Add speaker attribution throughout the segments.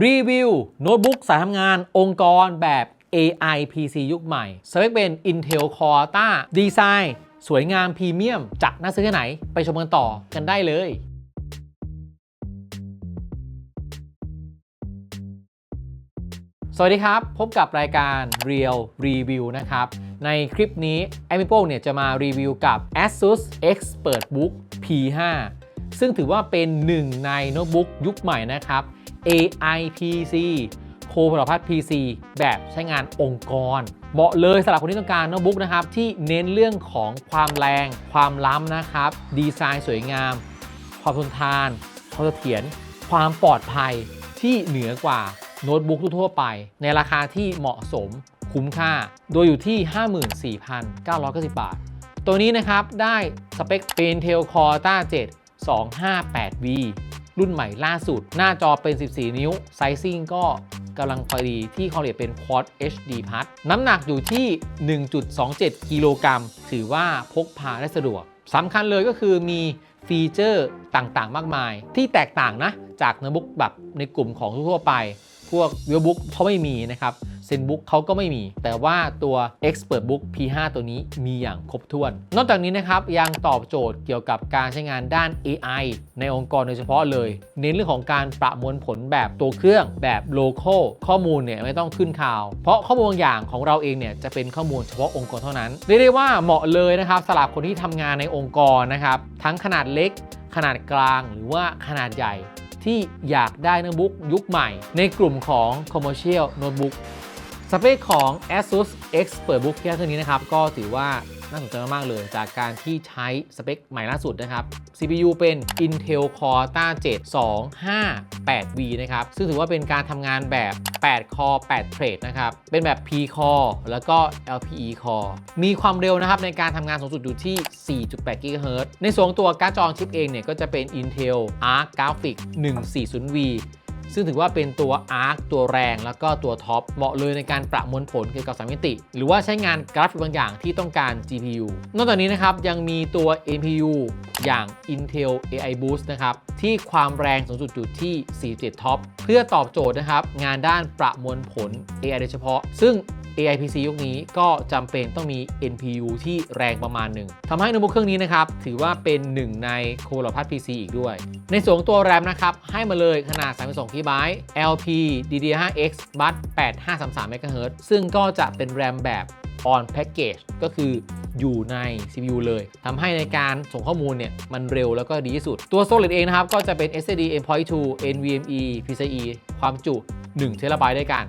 Speaker 1: รีวิวโน้ตบุ๊กสายทำงานองค์กรแบบ AI PC ยุคใหม่สเปคเป็น Intel Core t a ดีไซน์สวยงามพรีเมียมจะน่าซื้อแค่ไหน ไปชมกันต่อกันได้เลย สวัสดีครับ พบกับรายการ Real Review นะครับ ในคลิปนี้ a m i p o เนี่ยจะมารีวิวกับ ASUS ExpertBook P5 ซึ่งถือว่าเป็นหนึ่งในโน้ตบุ๊กยุคใหม่นะครับ AI PC โคพลพัฒน์ PC แบบใช้งานองค์กรเหมาะเลยสำหรับคนที่ต้องการโน้ตบุ๊กนะครับ ที่เน้นเรื่องของความแรง ความล้ำนะครับ ดีไซน์สวยงาม ความทนทานความเสถียรความปลอดภัยที่เหนือกว่าโน้ตบุ๊กทั่วไป ในราคาที่เหมาะสมคุ้มค่า โดยอยู่ที่ 54,990 บาท ตัวนี้นะครับได้สเปค Intel Core t a 7 258V รุ่นใหม่ล่าสุด หน้าจอเป็น 14 นิ้ว ไซซิ่งก็กำลังพอดีที่เขาเรียกเป็น Quad HD Plus น้ำหนักอยู่ที่ 1.27 กิโลกรัม ถือว่าพกพาได้สะดวกสำคัญเลยก็คือมีฟีเจอร์ต่างๆ มากมาย ที่แตกต่างนะ จากโน้ตบุ๊กแบบในกลุ่มของทั่วไป พวก v i e w Book เขาไม่มีนะครับเซนบุ๊กเขาก็ไม่มี แต่ว่าตัว Expert Book P5 ตัวนี้มีอย่างครบถ้วน นอกจากนี้นะครับยังตอบโจทย์เกี่ยวกับการใช้งานด้าน AI ในองค์กรโดยเฉพาะเลย เน้นเรื่องของการประมวลผลแบบตัวเครื่องแบบ local ข้อมูลเนี่ยไม่ต้องขึ้นข่าว เพราะข้อมูลบางอย่างของเราเองเนี่ยจะเป็นข้อมูลเฉพาะองค์กรเท่านั้นเรียกได้ว่าเหมาะเลยนะครับสำหรับคนที่ทำงานในองค์กรนะครับทั้งขนาดเล็กขนาดกลางหรือว่าขนาดใหญ่ ที่อยากได้โน้ตบุ๊กยุคใหม่ ในกลุ่มของ Commercial Notebook สเปคของ ASUS ExpertBook แค่เท่านี้นะครับ ก็ถือว่า น่าสนใจมากๆเลย จากการที่ใช้สเปคใหม่ล่าสุดนะครับ CPU เป็น Intel Core t a 7 258V นะครับ ซึ่งถือว่าเป็นการทำงานแบบ8 Core 8 Thread นะครับ เป็นแบบ P Core แล้วก็ LPE Core มีความเร็วนะครับในการทำงานสูงสุดอยู่ที่ 4.8 GHz ในส่วนตัวการ์ดจอชิปเองเนี่ยก็จะเป็น Intel Arc Graphics 140V ซึ่งถือว่าเป็นตัวอาร์คตัวแรง แล้วก็ตัวท็อป เหมาะเลยในการประมวลผลเกี่ยวกับสามมิติ หรือว่าใช้งานกราฟิกบางอย่างที่ต้องการ GPU นอกจากนี้นะครับยังมีตัว A P U อย่าง Intel AI Boost นะครับ ที่ความแรงสูงสุดอยู่ที่47ท็อปเพื่อตอบโจทย์นะครับ งานด้านประมวลผล AI โดยเฉพาะ ซึ่ง AI PC ยุคนี้ก็จำเป็นต้องมี NPU ที่แรงประมาณหนึ่งทำให้โน้ตบุ๊กเครื่องนี้นะครับ ถือว่าเป็นหนึ่งในโคลพัท PC อีกด้วย ในส่วนตัวแรมนะครับ ให้มาเลยขนาด 32 GB LP DDR5X Bus 8533 MHz ซึ่งก็จะเป็นแรมแบบ on package ก็คืออยู่ใน CPU เลย ทำให้ในการส่งข้อมูลเนี่ย มันเร็วแล้วก็ดีที่สุด ตัว Solid เองนะครับ ก็จะเป็น SSD M.2 NVMe PCIe ความจุ1 TB ด้วยกัน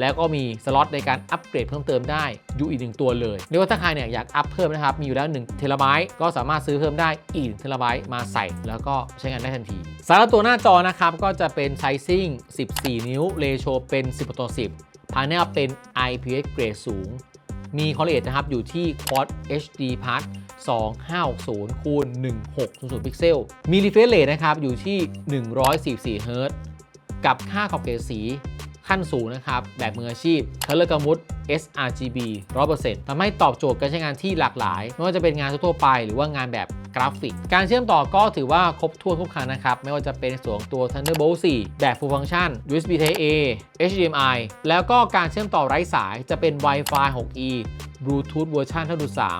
Speaker 1: แล้วก็มีสล็อตในการอัปเกรดเพิ่มเติมได้อยู่อีกหนึ่งตัวเลยเรียกว่าถ้าใครเนี่ยอยากอัพเพิ่มนะครับ มีอยู่แล้ว1เทราไบต์ก็สามารถซื้อเพิ่มได้อีกเทราไบต์มาใส่ แล้วก็ใช้งานได้ทันทีสำหรับตัวหน้าจอนะครับก็จะเป็นไซซิ่ง 14 นิ้วเรโชเป็น 10ต่อ10ภายในเป็น IPS เกรดสูง มีคอลเลจนะครับอยู่ที่ Quad HD Plus 2560คูณ1600 พิกเซล มี refresh rate นะครับอยู่ที่ 144 Hz กับค่าขอบเขตสี ขั้นสูงนะครับ แบบมืออาชีพ Color Gamut sRGB 100%ทำให้ตอบโจทย์การใช้งานที่หลากหลาย ไม่ว่าจะเป็นงานทั่วไปหรือว่างานแบบกราฟิก การเชื่อมต่อก็ถือว่าครบถ้วนทุกครั้งนะครับ ไม่ว่าจะเป็นส่วนตัว Thunderbolt 4 แบบ Full Function USB Type A HDMI แล้วก็การเชื่อมต่อไร้สายจะเป็น Wi-Fi 6E Bluetooth เวอร์ชัน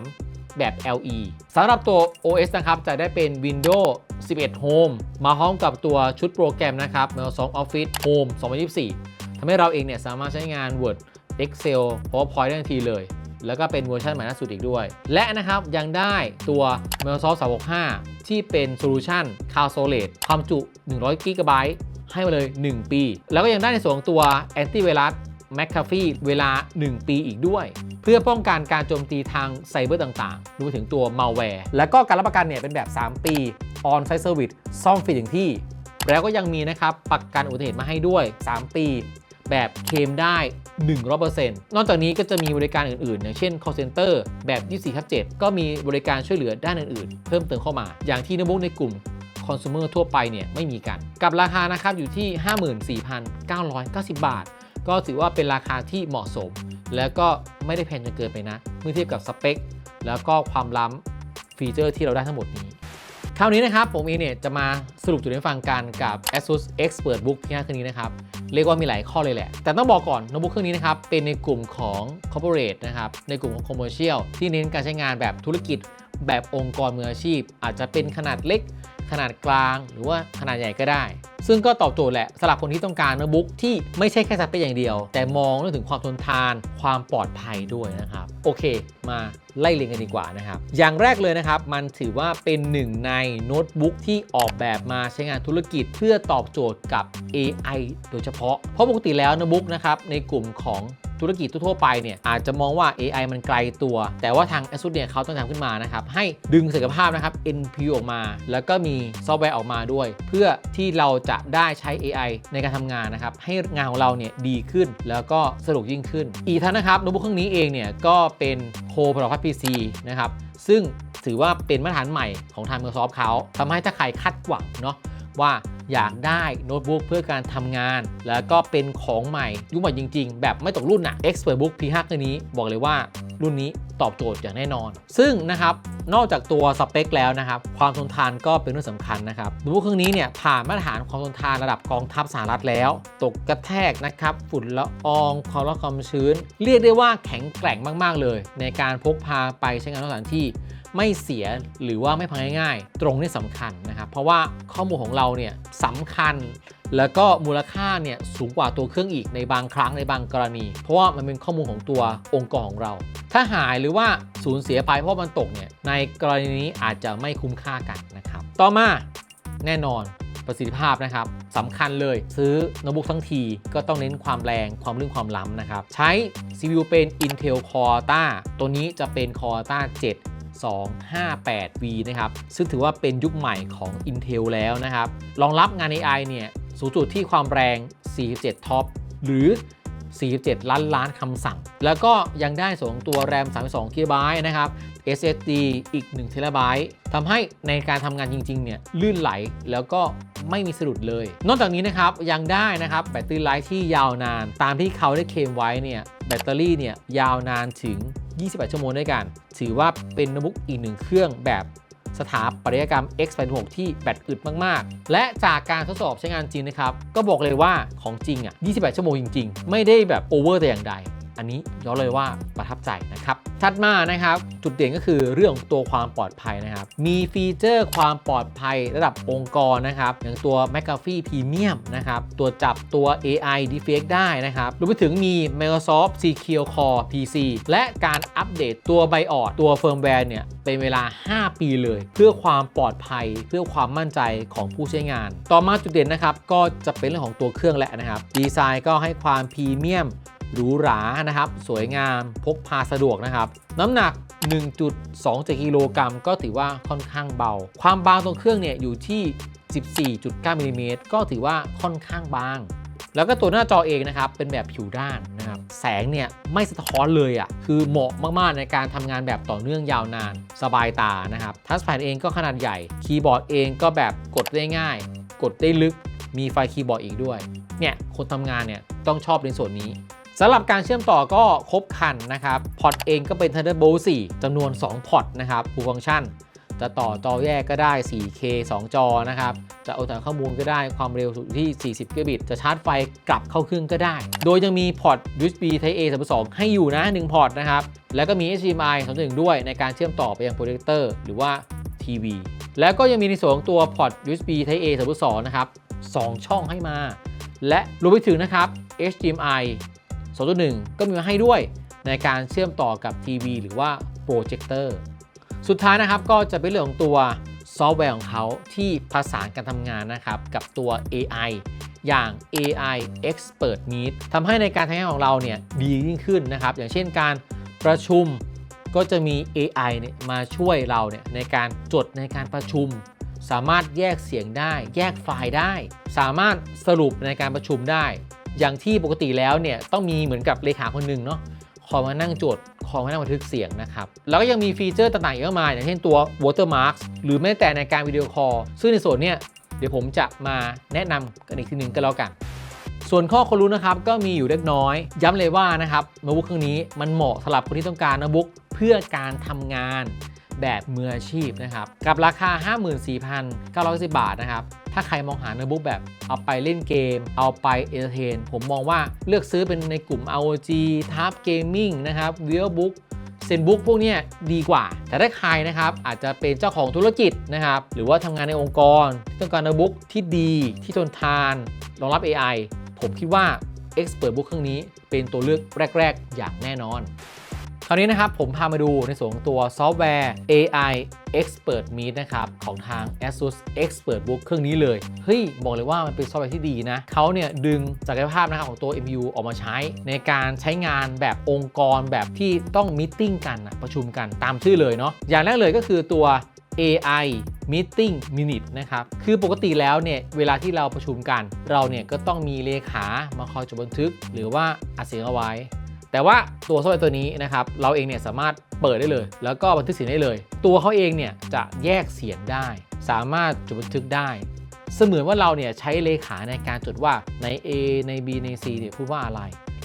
Speaker 1: 5.3 แบบ LE สำหรับตัว OS นะครับ จะได้เป็น Windows 11 Home มาพร้อมกับตัวชุดโปรแกรมนะครับ Microsoft Office Home 2024 ทำให้เราเองเนี่ยสามารถใช้งาน Word Excel PowerPoint ได้ทันทีเลย แล้วก็เป็นเวอร์ชันใหม่ล่าสุดอีกด้วย และนะครับยังได้ตัว Microsoft 365 ที่เป็นโซลูชัน Cloud Storage ความจุ 100 g b ให้มาเลย 1 ปี แล้วก็ยังได้ในส่วนของตัว Antivirus McAfee เวลา 1 ปีอีกด้วย เพื่อป้องกันการโจมตีทางไซเบอร์ต่างๆ รวมถึงตัว malware แล้วก็การรับประกันเนี่ยเป็นแบบ 3 ปี on-site service ซ่อมฟรีถึงที่ แล้วก็ยังมีนะครับ ประกันอุบัติเหตุมาให้ด้วย 3 ปี แบบเคลมได้ 100%นอกจากนี้ก็จะมีบริการอื่นๆ อย่างเช่น call center แบบ 24ทับ7ก็มีบริการช่วยเหลือด้านอื่นๆ เพิ่มเติมเข้ามา อย่างที่นบุกในกลุ่ม consumer ทั่วไปเนี่ยไม่มีกัน กับราคานะครับอยู่ที่ 54,990 บาท ก็ถือว่าเป็นราคาที่เหมาะสม แล้วก็ไม่ได้แพงจนเกินไปนะ เมื่อเทียบกับสเปค แล้วก็ความล้ำฟีเจอร์ที่เราได้ทั้งหมดนี้ ราวนี้นะครับ ผมเองเนี่ยจะมาสรุปจุดให้ฟังกันกับ ASUS ExpertBook ที่5เครื่องนี้นะครับ เรียกว่ามีหลายข้อเลยแหละ แต่ต้องบอกก่อนโน้ตบุ๊กเครื่องนี้นะครับ เป็นในกลุ่มของ corporate นะครับ ในกลุ่มของ commercial ที่เน้นการใช้งานแบบธุรกิจ แบบองค์กรมืออาชีพ อาจจะเป็นขนาดเล็ก ขนาดกลาง หรือว่าขนาดใหญ่ก็ได้ ซึ่งก็ตอบโจทย์แหละสำหรับคนที่ต้องการโน้ตบุ๊กที่ไม่ใช่แค่สเปคอย่างเดียว แต่มองเรื่องถึงความทนทานความปลอดภัยด้วยนะครับ โอเค มาไล่เรียงกันดีกว่านะครับ อย่างแรกเลยนะครับ มันถือว่าเป็นหนึ่งในโน้ตบุ๊กที่ออกแบบมาใช้งานธุรกิจเพื่อตอบโจทย์กับ AI โดยเฉพาะ เพราะปกติแล้วโน้ตบุ๊กนะครับในกลุ่มของ ธุรกิจทั่วไปเนี่ยอาจจะมองว่า AI มันไกลตัว แต่ว่าทาง ASUS เนี่ยเขาต้องทำขึ้นมานะครับให้ดึงศักยภาพนะครับ NPU ออกมา แล้วก็มีซอฟต์แวร์ออกมาด้วย เพื่อที่เราจะได้ใช้ AI ในการทำงานนะครับให้งานของเราเนี่ยดีขึ้นแล้วก็สะดวกยิ่งขึ้น อีกทั้งนะครับโน้ตบุ๊กเครื่องนี้เองเนี่ยก็เป็น Core Pro PC นะครับซึ่งถือว่าเป็นมาตรฐานใหม่ของทาง Microsoft เขาทำให้ถ้าใครคาดหวังเนาะว่า อยากได้โน้ตบุ๊กเพื่อการทำงาน แล้วก็เป็นของใหม่ยุคใหม่จริง ๆ แบบไม่ตกรุ่นอะ ExpertBook P5 เครื่องนี้บอกเลยว่ารุ่นนี้ตอบโจทย์อย่างแน่นอน ซึ่งนะครับนอกจากตัวสเปคแล้วนะครับ ความทนทานก็เป็นเรื่องสำคัญนะครับโน้ตบุ๊กเครื่องนี้เนี่ยผ่านมาตรฐานความทนทานระดับกองทัพสหรัฐแล้ว ตกกระแทกนะครับฝุ่นละอองความร้อนความชื้น เรียกได้ว่าแข็งแกร่งมากๆเลย ในการพกพาไปใช้งานนอกสถานที่ ไม่เสียหรือว่าไม่พังง่ายๆ ตรงนี้สำคัญนะครับ เพราะว่าข้อมูลของเราเนี่ยสำคัญ แล้วก็มูลค่าเนี่ยสูงกว่าตัวเครื่องอีกในบางครั้งในบางกรณี เพราะว่ามันเป็นข้อมูลของตัวองค์กรของเรา ถ้าหายหรือว่าสูญเสียไปเพราะมันตกเนี่ยในกรณีนี้อาจจะไม่คุ้มค่ากันนะครับ ต่อมาแน่นอนประสิทธิภาพนะครับสำคัญเลยซื้อโน้ตบุ๊กทั้งทีก็ต้องเน้นความแรงความลื่นความล้ำนะครับ ใช้ CPU เป็น Intel Core Ultra ตัวนี้จะเป็น Core Ultra 7 258V นะครับ ซึ่งถือว่าเป็นยุคใหม่ของ Intel แล้วนะครับ รองรับงาน AI เนี่ย สูงสุดที่ความแรง 47 ท็อป หรือ 47 ล้านล้านคำสั่ง แล้วก็ยังได้ส่งตัว RAM 32 GB นะครับ SSD อีก 1 t b ทำให้ในการทำงานจริงๆ เนี่ย ลื่นไหลแล้วก็ไม่มีสะดุดเลย นอกจากนี้นะครับ ยังได้นะครับแบตเตอรี่ไลฟ์ที่ยาวนาน ตามที่เขาได้เคลมไว้เนี่ย แบตเตอรี่เนี่ยยาวนานถึง28 ชั่วโมงด้วยกัน ถือว่าเป็นโน้ตบุ๊กอีกหนึ่งเครื่องแบบสถาปัตยกรรม X86 ที่แบตอึดมาก ๆ และจากการทดสอบใช้งานจริงนะครับ ก็บอกเลยว่าของจริงอะ 28 ชั่วโมงจริง ๆ ไม่ได้แบบโอเวอร์แต่อย่างใด อันนี้ย้อนเลยว่าประทับใจนะครับถัดมานะครับ จุดเด่นก็คือเรื่องตัวความปลอดภัยนะครับ มีฟีเจอร์ความปลอดภัยระดับองค์กรนะครับ อย่างตัว McAfee Premium นะครับ ตัวจับตัว AI Defect ได้นะครับรวมไปถึงมี Microsoft Secure Core PC และการอัปเดตตัว BIOS ตัวเฟิร์มแวร์เนี่ยเป็นเวลา 5 ปีเลย เพื่อความปลอดภัย เพื่อความมั่นใจของผู้ใช้งาน ต่อมาจุดเด่นนะครับก็จะเป็นเรื่องของตัวเครื่องแหละนะครับดีไซน์ก็ให้ความพรีเมียม หรูหรานะครับ สวยงามพกพาสะดวกนะครับ น้ำหนัก 1.27กิโลกรัมก็ถือว่าค่อนข้างเบา ความบางตรงเครื่องเนี่ยอยู่ที่ 14.9มิลลิเมตรก็ถือว่าค่อนข้างบาง แล้วก็ตัวหน้าจอเองนะครับ เป็นแบบผิวด้านนะครับ แสงเนี่ยไม่สะท้อนเลยอะ่ะ คือเหมาะมากๆในการทำงานแบบต่อเนื่องยาวนาน สบายตานะครับทัชแพดเองก็ขนาดใหญ่ คีย์บอร์ดเองก็แบบกดได้ง่าย กดได้ลึก มีไฟคีย์บอร์ดอีกด้วย เนี่ยคนทำงานเนี่ยต้องชอบในส่วนนี้ สำหรับการเชื่อมต่อก็ครบคันนะครับ พอร์ตเองก็เป็น Thunderbolt 4จำนวน 2 พอร์ตนะครับฟูฟังก์ชัน จะต่อจอแยกก็ได้ 4K 2 จอนะครับ จะเอาแต่ข้อมูลก็ได้ความเร็วสุดที่ 40 กิกะบิต จะชาร์จไฟกลับเข้าเครื่องก็ได้ โดยยังมีพอร์ต USB Type A 3.2 ให้อยู่นะ 1 พอร์ตนะครับ แล้วก็มี HDMI 2.1 ด้วยในการเชื่อมต่อไปยังโปรเจคเตอร์หรือว่าทีวี แล้วก็ยังมีในส่วนของตัวพอร์ต USB Type A 3.2 นะครับ 2 ช่องให้มา และรวมไปถึงนะครับ HDMI 2.1 ก็มีมาให้ด้วยในการเชื่อมต่อกับทีวีหรือว่าโปรเจคเตอร์สุดท้ายนะครับก็จะเป็นเรื่องของตัวซอฟต์แวร์ของเขาที่ผสานการทำงานนะครับกับตัว AI อย่าง AI Expert Meet ทำให้ในการทำงานของเราเนี่ยดียิ่งขึ้นนะครับ อย่างเช่นการประชุมก็จะมี AI เนี่ยมาช่วยเราเนี่ยในการจดในการประชุม สามารถแยกเสียงได้ แยกไฟล์ได้ สามารถสรุปในการประชุมได้ อย่างที่ปกติแล้วเนี่ยต้องมีเหมือนกับเลขาคนหนึ่งเนาะคอยมานั่งจดคอยมานั่งบันทึกเสียงนะครับ แล้วก็ยังมีฟีเจอร์ต่างๆอีกมากมายอย่างเช่นตัว watermark หรือแม้แต่ในการวิดีโอคอลซึ่งในส่วนเนี้ยเดี๋ยวผมจะมาแนะนำกันอีกทีหนึ่งก็แล้วกัน ส่วนข้อความรู้นะครับก็มีอยู่เล็กน้อย ย้ำเลยว่านะครับโน้ตบุ๊กเครื่องนี้มันเหมาะสำหรับคนที่ต้องการโน้ตบุ๊กเพื่อการทำงานแบบมืออาชีพนะครับ กับราคา 54,990บาทนะครับ ถ้าใครมองหาโน้ตบุ๊กแบบ เอาไปเล่นเกม เอาไปเอนท์เทน ผมมองว่าเลือกซื้อเป็นในกลุ่ม ROG Tab Gaming นะครับ VivoBook เซนบุ๊กพวกนี้ดีกว่า แต่ถ้าใครนะครับอาจจะเป็นเจ้าของธุรกิจนะครับ หรือว่าทำงานในองค์กรต้องการโน้ตบุ๊กที่ดีที่ทนทาน รองรับ AI ผมคิดว่า Expert Book เครื่องนี้เป็นตัวเลือกแรก ๆ อย่างแน่นอน ราวนี้นะครับผมพามาดูในส่วนของตัวซอฟต์แวร์ AI Expert Meet นะครับ ของทาง ASUS Expert Book เครื่องนี้เลย เฮ้ย บอกเลยว่ามันเป็นซอฟต์แวร์ที่ดีนะ เขาเนี่ยดึงศักยภาพนะครับของตัว MPU ออกมาใช้ ในการใช้งานแบบองค์กรแบบที่ต้องมิ팅กันนะประชุมกันตามชื่อเลยเนาะอย่างแรกเลยก็คือตัว AI Meeting Minute นะครับ คือปกติแล้วเนี่ย เวลาที่เราประชุมกัน เราเนี่ยก็ต้องมีเลขามาคอยจดบันทึก หรือว่าอัดเสียงเอาไว้ แต่ว่าตัวซอฟต์แวร์ตัวนี้นะครับเราเองเนี่ยสามารถเปิดได้เลย แล้วก็บันทึกเสียงได้เลย ตัวเขาเองเนี่ยจะแยกเสียงได้ สามารถจดบันทึกได้ เสมือนว่าเราเนี่ยใช้เลขาในการจดว่าใน A ใน B ใน C เนี่ยพูดว่าอะไร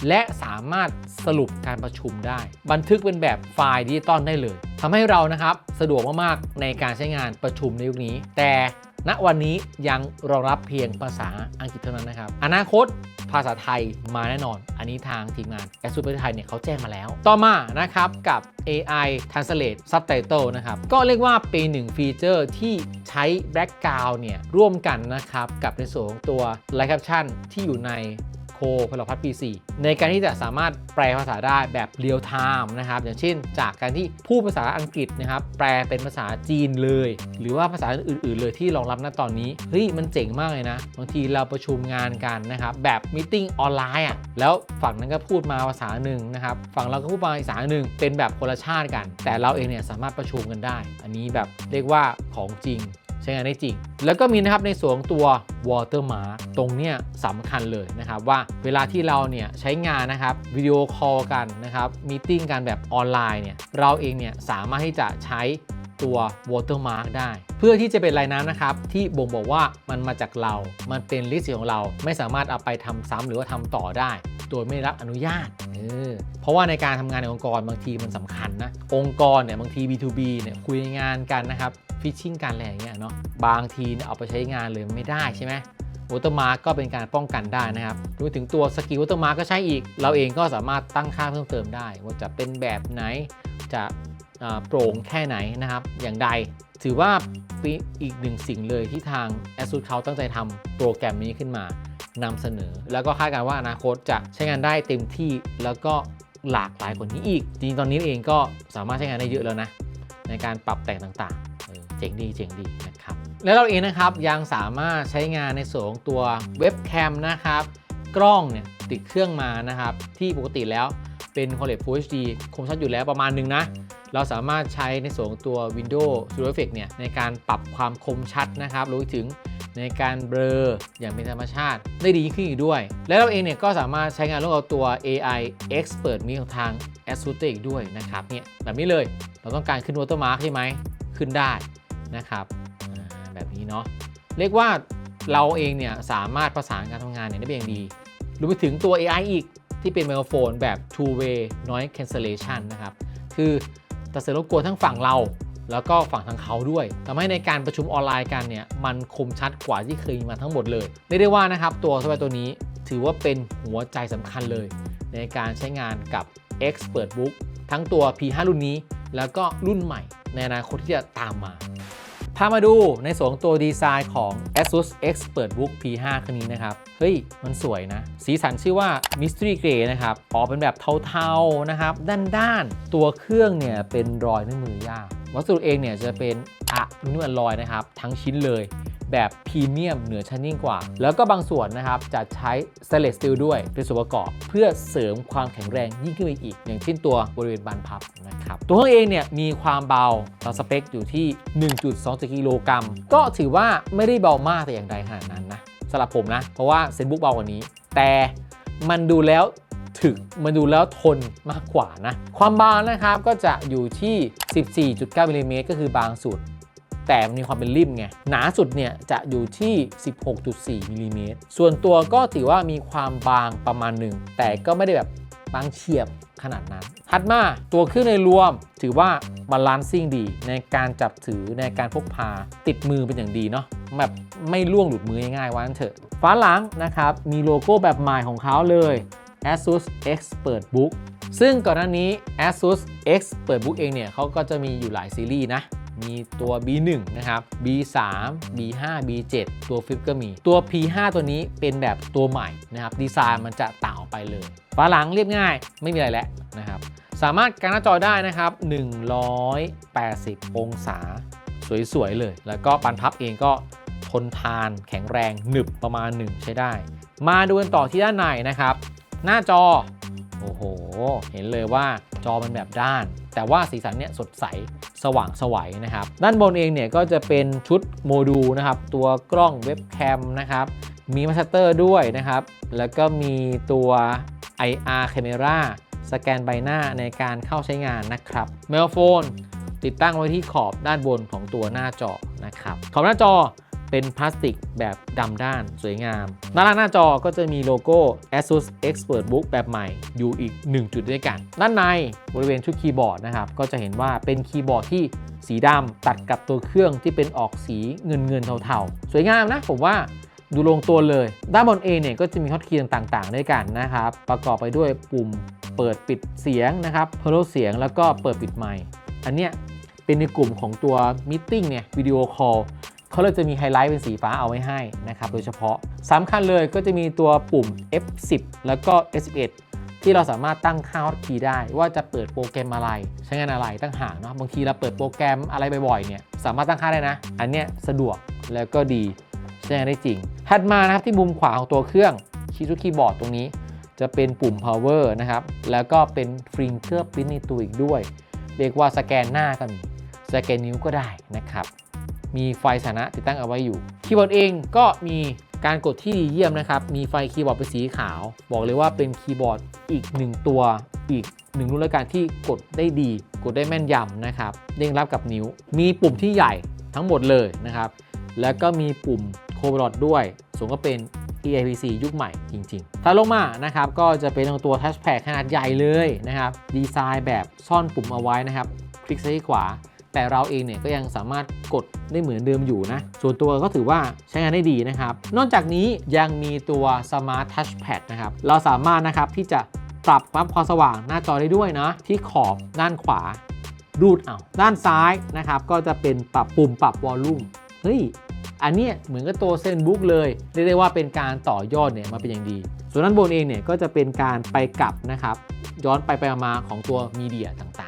Speaker 1: และสามารถสรุปการประชุมได้ บันทึกเป็นแบบไฟล์ดิจิตอลได้เลยทำให้เรานะครับสะดวกมากๆในการใช้งานประชุมในยุคนี้ แต่ ณวันนี้ยังรองรับเพียงภาษาอังกฤษเท่านั้นนะครับ อนาคตภาษาไทยมาแน่นอน อันนี้ทางทีมงาน a s u s ประเทศไทยเนี่ยเขาแจ้งมาแล้ว ต่อมานะครับกับ AI Translate Subtitle นะครับ ก็เรียกว่าเป็นหนึ่งฟีเจอร์ที่ใช้ Background เนี่ยร่วมกันนะครับ กับในส่วนของตัว Live Caption ที่อยู่ใน โคพลพัฒน์ P4 ในการที่จะสามารถแปลภาษาได้แบบเรียลไทม์นะครับอย่างเช่น จากการที่พูดภาษาอังกฤษนะครับแปลเป็นภาษาจีนเลย หรือว่าภาษาอื่น ๆ เลยที่รองรับณตอนนี้เฮ้ยมันเจ๋งมากเลยนะบางทีเราประชุมงานกันนะครับแบบมิ팅ออนไลน์อะแล้วฝั่งนั้นก็พูดมาภาษาหนึ่งนะครับฝั่งเราก็พูดมาภาษาหนึ่งเป็นแบบคนละชาติกัน แต่เราเองเนี่ยสามารถประชุมกันได้ อันนี้แบบเรียกว่าของจริง ใช้งานได้จริง แล้วก็มีนะครับในส่วนตัว watermark ตรงเนี้ยสำคัญเลยนะครับว่าเวลาที่เราเนี่ยใช้งานนะครับวิดีโอคอลกันนะครับมีติ้งกันแบบออนไลน์เนี่ยเราเองเนี่ยสามารถที่จะใช้ตัว watermark ได้ เพื่อที่จะเป็นลายน้ำนะครับ ที่บ่งบอกว่ามันมาจากเรา มันเป็นลิสิทธิ์ของเราไม่สามารถเอาไปทำซ้ำหรือว่าทำต่อได้ โดยไม่รับอนุญาตเออเพราะว่าในการทำงานในองค์กรบางทีมันสำคัญนะ องค์กรเนี่ยบางที B2B เนี่ยคุยงานกันนะครับ ฟิชชิ่งกันอะไรอย่างเงี้ยเนาะบางทีเอาไปใช้งานเลยไม่ได้ใช่ไหมวอเตอร์มาร์กก็เป็นการป้องกันได้นะครับรวมถึงตัวสกิลวอเตอร์มาร์กก็ใช้อีก เราเองก็สามารถตั้งค่าเพิ่มเติมได้ ว่าจะเป็นแบบไหนจะโปร่งแค่ไหนนะครับ อย่างใด ถือว่าเป็นอีกหนึ่งสิ่งเลยที่ทาง ASUS เขาตั้งใจทำโปรแกรมนี้ขึ้นมานำเสนอ แล้วก็คาดการณ์ว่าอนาคตจะใช้งานได้เต็มที่แล้วก็หลากหลายกว่านี้อีก จริงตอนนี้เองก็สามารถใช้งานได้เยอะแล้วนะ ในการปรับแต่งต่างๆ เจ๋งดีเจ๋งดีนะครับ แล้วเราเองนะครับยังสามารถใช้งานในส่วนของตัวเว็บแคมนะครับ กล้องเนี่ยติดเครื่องมานะครับ ที่ปกติแล้วเป็น Quality Full HD คมชัดอยู่แล้วประมาณหนึงนะ เราสามารถใช้ในส่วนของตัว Windows Studio Effects เนี่ยในการปรับความคมชัดนะครับรวมถึงในการเบลออย่างเป็นธรรมชาติได้ดีขึ้นอีกด้วย และเราเองเนี่ยก็สามารถใช้งานร่วมกับตัว AI Expert มีของทาง ASUS ด้อีกด้วยนะครับเนี่ยแบบนี้เลยเราต้องการขึ้น watermark ใช่ไหมขึ้นได้ นะครับแบบนี้เนาะเรียกว่าเราเองเนี่ยสามารถประสานการทำงานเนี่ยได้เป็นอย่างดีรวมไปถึงตัว AI อีกที่เป็นไมโครโฟนแบบ two way noise cancellation นะครับ คือตัดเสียงรบกวนทั้งฝั่งเรา แล้วก็ฝั่งทางเขาด้วยทำให้ในการประชุมออนไลน์กันเนี่ย มันคมชัดกว่าที่เคยมีมาทั้งหมดเลยเรียกได้ว่านะครับ ตัวซอฟต์แวร์ตัวนี้ถือว่าเป็นหัวใจสำคัญเลย ในการใช้งานกับ Expert Book ทั้งตัว P5 รุ่นนี้ แล้วก็รุ่นใหม่ในอนาคตที่จะตามมา พามาดูในส่วนของตัวดีไซน์ของ ASUS Expert Book P5 ครื่องนี้นะครับ เฮ้ย มันสวยนะ สีสันชื่อว่า Mystery Grey นะครับ ออกเป็นแบบเทาๆนะครับ ด้านๆ ตัวเครื่องเนี่ยเป็นรอยนิ้วมือยางวัสดุเองเนี่ยจะเป็นอะลูมิเนียมอลอยนะครับ ทั้งชิ้นเลย แบบพรีเมียมเหนือชั้นยิ่งกว่า แล้วก็บางส่วนนะครับจะใช้สเลสสตีลด้วยเป็นส่วนประกอบ เพื่อเสริมความแข็งแรงยิ่งขึ้นไปอีก อย่างเช่นตัวบริเวณบานพับนะครับตัวเครื่องเองเนี่ยมีความเบาตามสเปคอยู่ที่ 1.2กิโลกรัมก็ถือว่าไม่ได้เบามากแต่อย่างใดขนาดนั้นนะสำหรับผมนะ เพราะว่าเซนบุ๊กเบากว่านี้ แต่มันดูแล้วถึกมันดูแล้วทนมากกว่านะ ความบางนะครับก็จะอยู่ที่ 14.9มิลลิเมตรก็คือบางสุด แต่มันมีความเป็นริมไง หนาสุดเนี่ยจะอยู่ที่ 16.4มิลลิเมตร ส่วนตัวก็ถือว่ามีความบางประมาณหนึ่ง แต่ก็ไม่ได้แบบบางเฉียบขนาดนั้น ถัดมาตัวเครื่องในรวมถือว่าบาลานซิ่งดี ในการจับถือในการพกพาติดมือเป็นอย่างดีเนาะแบบไม่ล่วงหลุดมือง่ายๆว่างั้นเถอะฝาหลังนะครับ มีโลโก้แบบใหม่ของเขาเลย ASUS Expert Book ซึ่งก่อนหน้านี้ ASUS Expert Book เองเนี่ยเขาก็จะมีอยู่หลายซีรีส์นะ มีตัว B1 นะครับ B3 B5 B7 ตัวฟลิปก็มี ตัว P5 ตัวนี้เป็นแบบตัวใหม่นะครับ ดีไซน์มันจะต่างออกไปเลยฝาหลังเรียบง่ายไม่มีอะไรแล้วนะครับ สามารถการหน้าจอได้นะครับ 180 องศา สวยๆเลย แล้วก็ปันพับเองก็ทนทานแข็งแรงหนึบประมาณหนึ่งใช้ได้ มาดูกันต่อที่ด้านในนะครับ หน้าจอ โอ้โห เห็นเลยว่าจอมันแบบด้าน แต่ว่าสีสันเนี่ยสดใสสว่างสวัยนะครับ ด้านบนเองเนี่ยก็จะเป็นชุดโมดูลนะครับ ตัวกล้องเว็บแคมนะครับ มีมาสเตอร์ด้วยนะครับ แล้วก็มีตัว IR Camera สแกนใบหน้าในการเข้าใช้งานนะครับ m e l p h o n e ติดตั้งไว้ที่ขอบด้านบนของตัวหน้าจอนะครับ ขอบหน้าจอ เป็นพลาสติกแบบดำด้านสวยงาม ด้านล่างหน้าจอก็จะมีโลโก้ ASUS Expert Book แบบใหม่อยู่อีก 1 จุดด้วยกัน ด้านในบริเวณชุดคีย์บอร์ดนะครับ ก็จะเห็นว่าเป็นคีย์บอร์ดที่สีดำตัดกับตัวเครื่องที่เป็นออกสีเงินเงินเทาๆ สวยงามนะผมว่าดูลงตัวเลย ด้านบนเองเนี่ยก็จะมีฮอตคีย์ต่างๆ ด้วยกันนะครับ ประกอบไปด้วยปุ่มเปิดปิดเสียงนะครับเพิ่มเสียงแล้วก็เปิดปิดไมค์อันเนี้ยเป็นในกลุ่มของตัวมิ e เนี่ยวิดีโอคอล เขาเลยจะมีไฮไลท์เป็นสีฟ้าเอาไว้ให้นะครับโดยเฉพาะสำคัญเลยก็จะมีตัวปุ่ม F10 แล้วก็ S11 ที่เราสามารถตั้งค่าฮอตคีย์ได้ว่าจะเปิดโปรแกรมอะไร ใช้งานอะไรตั้งหากเนาะบางทีเราเปิดโปรแกรมอะไรบ่อยๆเนี่ยสามารถตั้งค่าได้นะ อันเนี้ยสะดวกแล้วก็ดีใช้งานได้จริง ถัดมานะครับที่มุมขวาของตัวเครื่องคีย์ทูคีย์บอร์ดตรงนี้ จะเป็นปุ่ม power นะครับแล้วก็เป็น fingerprint ในตัวอีกด้วย เรียกว่าสแกนหน้าก็มีสแกนนิ้วก็ได้นะครับ มีไฟสถานะติดตั้งเอาไว้อยู่ คีย์บอร์ดเองก็มีการกดที่ดีเยี่ยมนะครับ มีไฟคีย์บอร์ดเป็นสีขาว บอกเลยว่าเป็นคีย์บอร์ดอีกหนึ่งตัวอีกหนึ่งรุ่นรายการที่กดได้ดี กดได้แม่นยำนะครับเด้งรับกับนิ้ว มีปุ่มที่ใหญ่ทั้งหมดเลยนะครับ แล้วก็มีปุ่มโคบอดด้วยส่วนก็เป็น EIPC ยุคใหม่จริงๆ ถ้าลงมานะครับก็จะเป็นตัว Touchpad ขนาดใหญ่เลยนะครับ ดีไซน์แบบซ่อนปุ่มเอาไว้นะครับ คลิกซ้ายขวา แต่เราเองเนี่ยก็ยังสามารถกดได้เหมือนเดิมอยู่นะ ส่วนตัวก็ถือว่าใช้งานได้ดีนะครับ นอกจากนี้ยังมีตัว Smart Touchpad นะครับ เราสามารถนะครับที่จะปรับความสว่างหน้าจอได้ด้วยนะ ที่ขอบด้านขวารูดเอาด้านซ้ายนะครับก็จะเป็นปรับปุ่มปรับวอลลุ่มเฮ้ยอันนี้เหมือนกับตัวเซนบุ๊กเลยเรียกได้ว่าเป็นการต่อยอดเนี่ยมาเป็นอย่างดี ส่วนด้านบนเองเนี่ยก็จะเป็นการไปกลับนะครับ ย้อนไปไปมาของตัวมีเดียต่างๆ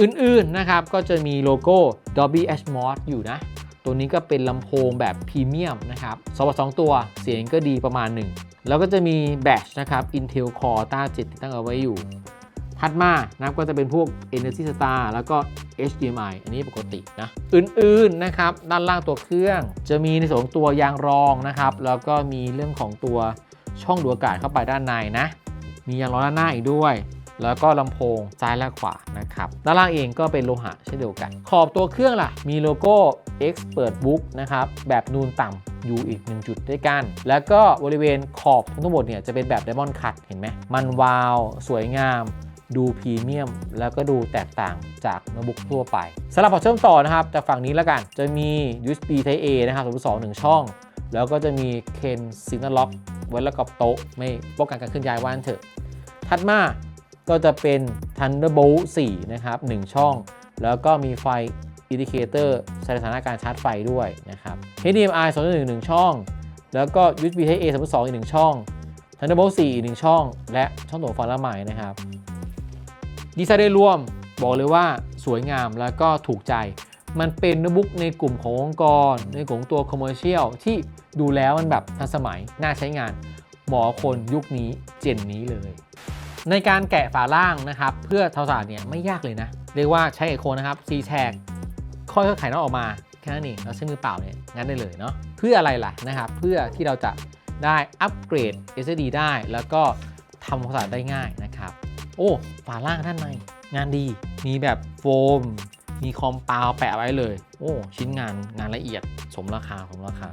Speaker 1: อื่นๆนะครับก็จะมีโลโก้ Dolby Atmos อยู่นะ ตัวนี้ก็เป็นลำโพงแบบพรีเมียมนะครับสวัสดสองตัวเสียงก็ดีประมาณหนึ่งแล้วก็จะมีแบตนะครับ Intel Core ต้า7ติดตั้งเอาไว้อยู่ถัดมานะครับก็จะเป็นพวก Energy Star แล้วก็ HDMI อันนี้ปกตินะ อื่นๆนะครับด้านล่างตัวเครื่อง จะมีในส่วนของตัวยางรองนะครับ แล้วก็มีเรื่องของตัวช่องดูอากาศเข้าไปด้านในนะ มียางรองด้านหน้าอีกด้วย แล้วก็ลำโพงซ้ายและขวานะครับด้านล่างเองก็เป็นโลหะเช่นเดียวกัน ขอบตัวเครื่องล่ะ มีโลโก้ Expert Book นะครับ แบบนูนต่ำอยู่อีก 1 จุดด้วยกัน แล้วก็บริเวณขอบทั้งหมดเนี่ยจะเป็นแบบ Diamond Cut เห็นไหม มันวาว สวยงามดูพรีเมียม แล้วก็ดูแตกต่างจากโน้ตบุ๊กทั่วไปสำหรับพอร์ตเชื่อมต่อนะครับจากฝั่งนี้แล้วกัน จะมี USB Type A นะครับ2 1 ช่อง แล้วก็จะมี Ken Signal Lock ไว้แล้วกับโต๊ะ ไม่ป้องกันการเคลื่อนย้ายว่านเถอะ ถัดมา ก็จะเป็น Thunderbolt 4 นะครับ 1 ช่อง แล้วก็มีไฟ Indicator แสดงสถานะการชาร์จไฟด้วยนะครับ HDMI 2.1 1 ช่อง แล้วก็ USB Type A 3.2 อีก 1 ช่อง Thunderbolt 4 อีก 1 ช่อง และช่องตัวฟังละใหม่นะครับ ดีไซน์โดยรวมบอกเลยว่าสวยงามแล้วก็ถูกใจ มันเป็นโน้ตบุ๊กในกลุ่มขององค์กร ในกลุ่มตัวคอมเมอร์เชียลที่ดูแล้วมันแบบทันสมัย น่าใช้งานเหมาะคนยุคนี้เจนนี้เลย ในการแกะฝาล่างนะครับ เพื่อทำควาสาดเนี่ยไม่ยากเลยนะ เรียกว่าใช้ไอโคนนะครับซีแทกค่อยๆไขน็อตออกมาแค่นั้นเองเราใช้มือเปล่าเนี่ยงั้นได้เลยเนาะเพื่ออะไรล่ะนะครับ เพื่อที่เราจะได้อัปเกรด SSD ได้ แล้วก็ทำความสะอาดได้ง่ายนะครับ โอ้ฝาล่างด้านในงานดีมีแบบโฟม มีคอมเปาแปะไว้เลย โอ้ชิ้นงานงานละเอียดสมราคาสมราคา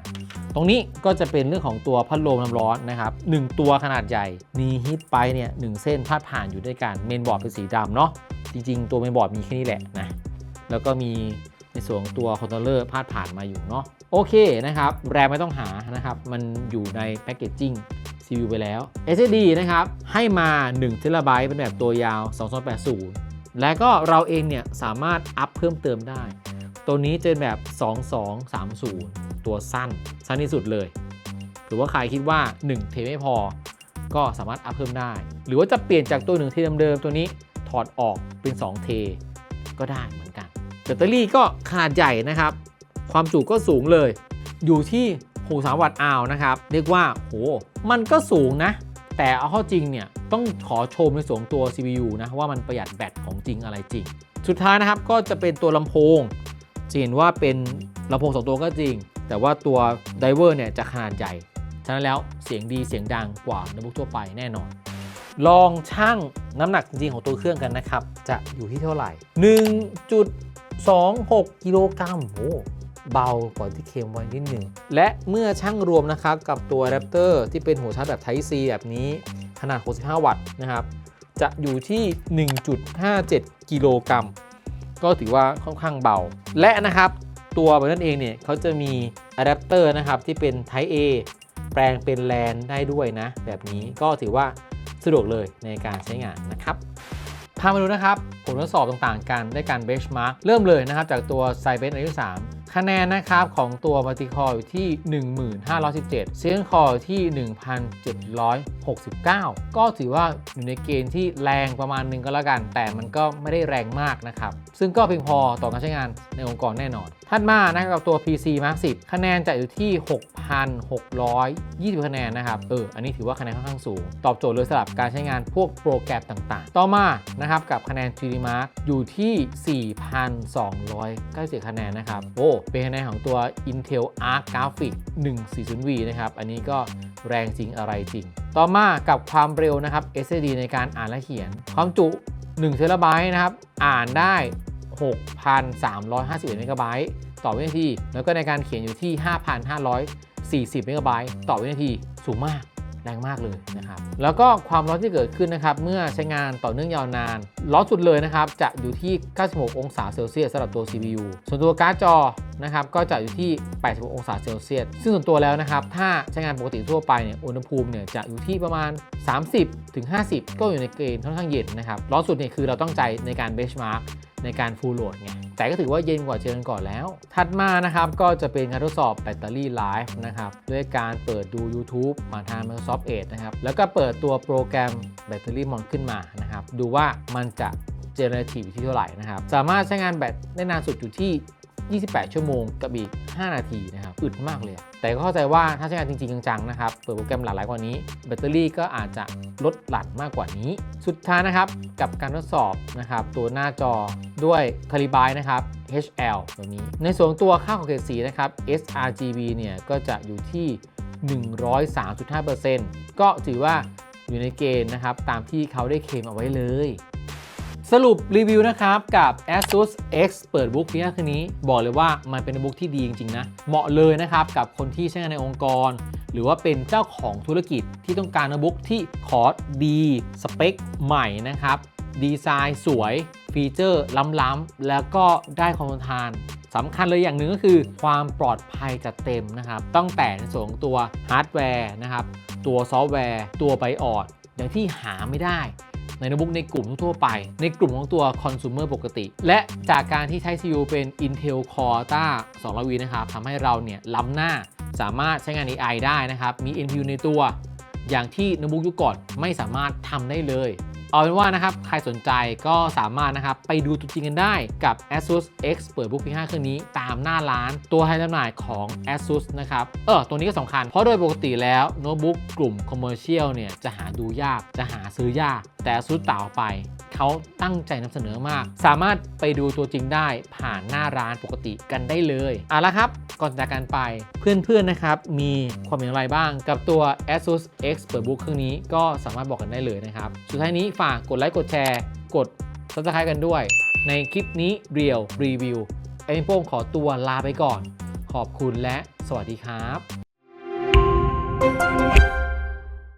Speaker 1: ตรงนี้ก็จะเป็นเรื่องของตัวพัดลมน้ำร้อนนะครับ1ตัวขนาดใหญ่มีฮิตไปเนี่ยหนึ่งเส้นพาดผ่านอยู่ด้วยกันเมนบอร์ดเป็นสีดำเนาะจริง ๆ ตัวเมนบอร์ดมีแค่นี้แหละนะแล้วก็มีในส่วนของตัวคอนโทรลเลอร์พาดผ่านมาอยู่เนาะโอเคนะครับ แรมไม่ต้องหานะครับ มันอยู่ในแพ c เกจจิ้ง CPU ไปแล้ว SSD นะครับ ให้มา1 t b เป็นแบบตัวยาว 2280 และก็เราเองเนี่ยสามารถอัพเพิ่มเติมได้ ตัวนี้จะเป็นแบบ 2230 ตัวสั้น สั้นที่สุดเลย หรือว่าใครคิดว่า 1 เทไม่พอ ก็สามารถอัพเพิ่มได้ หรือว่าจะเปลี่ยนจากตัว1เทเดิมๆตัวนี้ถอดออกเป็น 2 เทก็ได้เหมือนกันแบตเตอรี่ก็ขนาดใหญ่นะครับ ความจุก็สูงเลย อยู่ที่หูสามวัตต์อาวนะครับ เรียกว่าโหมันก็สูงนะ แต่เอาเข้าจริงเนี่ยต้องขอชมในส่วนตัว CPU นะว่ามันประหยัดแบตของจริงอะไรจริง สุดท้ายนะครับก็จะเป็นตัวลำโพงจะเห็นว่าเป็นลำโพงสองตัวก็จริง แต่ว่าตัวไดเวอร์เนี่ยจะขนาดใหญ่ ฉะนั้นแล้วเสียงดีเสียงดังกว่าโน้ตบุ๊กทั่วไปแน่นอน ลองชั่งน้ำหนักจริงของตัวเครื่องกันนะครับ จะอยู่ที่เท่าไหร่ 1.26กิโลกรัมโอ้ เบากว่าที่เคมไว้นิดหนึ่ง และเมื่อชั่งรวมนะครับกับตัวอะแดปเตอร์ที่เป็นหัวชาร์จแบบ Type C แบบนี้ขนาด 65 วัตต์นะครับ จะอยู่ที่ 1.57 กิโลกรัม ก็ถือว่าค่อนข้างเบา และนะครับตัวมันนั่นเองเนี่ยเขาจะมีอะแดปเตอร์นะครับที่เป็น Type A แปลงเป็นแลนได้ด้วยนะ แบบนี้ก็ถือว่าสะดวกเลยในการใช้งานนะครับพามาดูนะครับ ผลทดสอบต่างๆ กันด้วยการเบชมาร์กเริ่มเลยนะครับ จากตัว c y b e r อายุ3 คะแนนนะครับของตัวมัลติคอร์อยู่ที่ 1517 Second Core อร์ที่ 1769 ก็ถือว่าอยู่ในเกณฑ์ที่แรงประมาณนึงก็แล้วกัน แต่มันก็ไม่ได้แรงมากนะครับ ซึ่งก็เพียงพอต่อการใช้งานในองค์กรแน่นอนถัดมานะครับกับตัว PC Mark 10 คะแนนจะอยู่ที่ 6,620 คะแนนนะครับ เออ อันนี้ถือว่าคะแนนค่อนข้างสูง ตอบโจทย์เลยสำหรับการใช้งานพวกโปรแกรมต่างๆ ต่อมานะครับกับคะแนน 3D Mark อยู่ที่ 4,290คะแนนนะครับ โอ้ เป็นคะแนนของตัว Intel Arc Graphic 140V นะครับ อันนี้ก็แรงจริงอะไรจริง ต่อมากับความเร็วนะครับ SSD ในการอ่านและเขียน ความจุ1 t b นะครับ อ่านได้ 6,351เมกะไบต์ต่อวินาที แล้วก็ในการเขียนอยู่ที่ 5,540เมกะไบต์ต่อวินาทีสูงมากแรงมากเลยนะครับ แล้วก็ความร้อนที่เกิดขึ้นนะครับ เมื่อใช้งานต่อเนื่องยาวนาน ร้อนสุดเลยนะครับ จะอยู่ที่ 96 องศาเซลเซียสสำหรับตัว CPU ส่วนตัวการ์ดจอนะครับ ก็จะอยู่ที่ 86 องศาเซลเซียส ซึ่งส่วนตัวแล้วนะครับ ถ้าใช้งานปกติทั่วไปเนี่ย อุณหภูมิเนี่ยจะอยู่ที่ประมาณ 30ถึง50 ก็อยู่ในเกณฑ์ค่อนข้างเย็นนะครับ ร้อนสุดเนี่ยคือเราต้องใจในการเบชมาร์ก ในการฟูลโหลดไงแต่ก็ถือว่าเย็นกว่าเจอกันก่อนแล้ว ถัดมานะครับก็จะเป็นการทดสอบแบตเตอรี่ไลฟ์นะครับด้วยการเปิดดู YouTube ผ่านทาง Microsoft Edge นะครับแล้วก็เปิดตัวโปรแกรมแบตเตอรี่มอนขึ้นมานะครับดูว่ามันจะเจเนอเรทีฟอยู่ที่เท่าไหร่นะครับ สามารถใช้งานแบตได้นานสุดอยู่ที่ 28 ชั่วโมงกับอีก 5 นาทีนะครับอึดมากเลย แต่ก็เข้าใจว่าถ้าใช้งานจริงๆจังๆนะครับ เปิดโปรแกรมหลากหลายกว่านี้ แบตเตอรี่ก็อาจจะลดหลั่นมากกว่านี้ สุดท้ายนะครับ กับการทดสอบนะครับ ตัวหน้าจอด้วยคาลิบายนะครับ HL ตัวนี้ ในส่วนตัวค่าของเกรดสีนะครับ sRGB เนี่ยก็จะอยู่ที่ 103.5%ก็ถือว่าอยู่ในเกณฑ์นะครับ ตามที่เขาได้เคลมเอาไว้เลย สรุปรีวิวนะครับกับ ASUS X เปิดบุ๊กพีเครื่องนี้ บอกเลยว่ามันเป็นบุ๊กที่ดีจริง ๆ นะ เหมาะเลยนะครับกับคนที่ใช้งานในองค์กร หรือว่าเป็นเจ้าของธุรกิจที่ต้องการโน้ตบุ๊กที่คอร์สดี สเปคใหม่นะครับ ดีไซน์สวย ฟีเจอร์ล้ำๆ แล้วก็ได้ความทนทานสำคัญเลยอย่างหนึ่งก็คือ ความปลอดภัยจัดเต็มนะครับตั้งแต่ในส่วนของตัวฮาร์ดแวร์นะครับตัวซอฟต์แวร์ ตัวไบออดอย่างที่หาไม่ได้ ในโน้ตบุ๊กในกลุ่มทั่วไป ในกลุ่มของตัวคอน sumer ปกติ และจากการที่ใช้ CPU เป็น Intel Core Ta 200V นะครับทำให้เราเนี่ยล้ำหน้าสามารถใช้งาน AI ได้นะครับ มี NPU ในตัว อย่างที่โน้ตบุ๊กยุคก่อนไม่สามารถทำได้เลย เอาเป็นว่านะครับ ใครสนใจก็สามารถนะครับ ไปดูตัวจริงกันได้กับ ASUS X เปิดบุ๊ก P5 เครื่องนี้ตามหน้าร้านตัวให้จำหน่ายของ ASUS นะครับ เออ ตัวนี้ก็สำคัญ เพราะโดยปกติแล้วโน้ตบุ๊กกลุ่ม Commercial เนี่ย จะหาดูยากจะหาซื้อยาก แต่ ASUS ต่าอไปเขาตั้งใจนำเสนอมาก สามารถไปดูตัวจริงได้ผ่านหน้าร้านปกติกันได้เลยเอาละครับ ก่อนจากกันไปเพื่อนๆนะครับ มีความเห็นอย่างไรบ้างกับตัว ASUS X เปิดบุ๊กเครื่องนี้ก็สามารถบอกกันได้เลยนะครับ สุดท้ายนี้ฝากกดไลค์กดแชร์ กด subscribe กันด้วย ในคลิปนี้เรียวรีวิวเอ็มโป้งขอตัวลาไปก่อน ขอบคุณและสวัสดีครับ